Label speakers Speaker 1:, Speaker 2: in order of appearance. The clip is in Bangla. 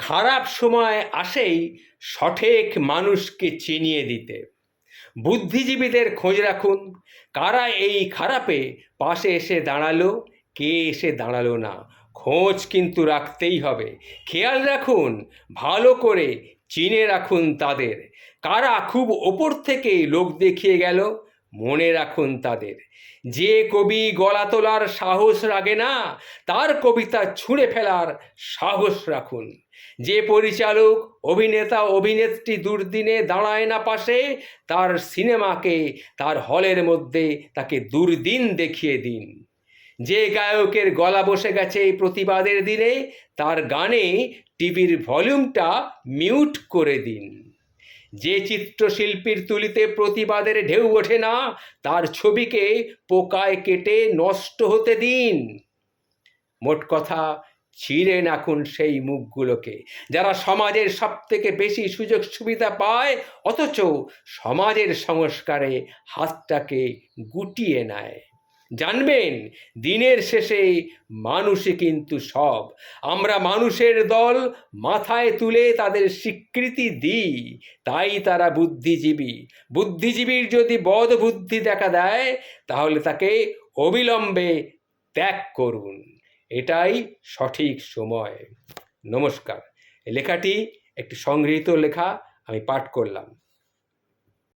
Speaker 1: খারাপ সময় আসেই সঠিক মানুষকে চিনিয়ে দিতে। বুদ্ধিজীবীদের খোঁজ রাখুন, কারা এই খারাপে পাশে এসে দাঁড়াল, কে এসে দাঁড়াল না, খোঁজ কিন্তু রাখতেই হবে। খেয়াল রাখুন, ভালো করে চিনে রাখুন তাদের। কারা খুব ওপর থেকে লোক দেখিয়ে গেল মনে রাখুন তাদের। যে কবি গলা তোলার সাহস রাখে না, তার কবিতা ছুঁড়ে ফেলার সাহস রাখুন। যে পরিচালক, অভিনেতা, অভিনেত্রী দুর্দিনে দাঁড়ায় না পাশে, তার সিনেমাকে তার হলের মধ্যে তাকে দুর্দিন দেখিয়ে দিন। যে গায়কের গলা বসে গেছে এই প্রতিবাদের দিনে, তার গানে টিভির ভলিউমটা মিউট করে দিন। যে চিত্রশিল্পীর তুলিতে প্রতিবাদের ঢেউ ওঠে না, তার ছবিকে পোকায় কেটে নষ্ট হতে দিন। মোট কথা, ছিঁড়ে নাকুন সেই মুখগুলোকে। যারা সমাজের সব থেকে বেশি সুযোগ সুবিধা পায়, অথচ সমাজের সংস্কারে হাতটাকে গুটিয়ে নেয়। জানবেন, দিনের শেষে মানুষই কিন্তু সব। আমরা মানুষের দল মাথায় তুলে তাদের স্বীকৃতি দিই, তাই তারা বুদ্ধিজীবী। বুদ্ধিজীবীর যদি বদ বুদ্ধি দেখা দেয়, তাহলে তাকে অবিলম্বে ত্যাগ করুন। এটাই সঠিক সময়। নমস্কার। লেখাটি একটি সংগৃহীত লেখা, আমি পাঠ করলাম।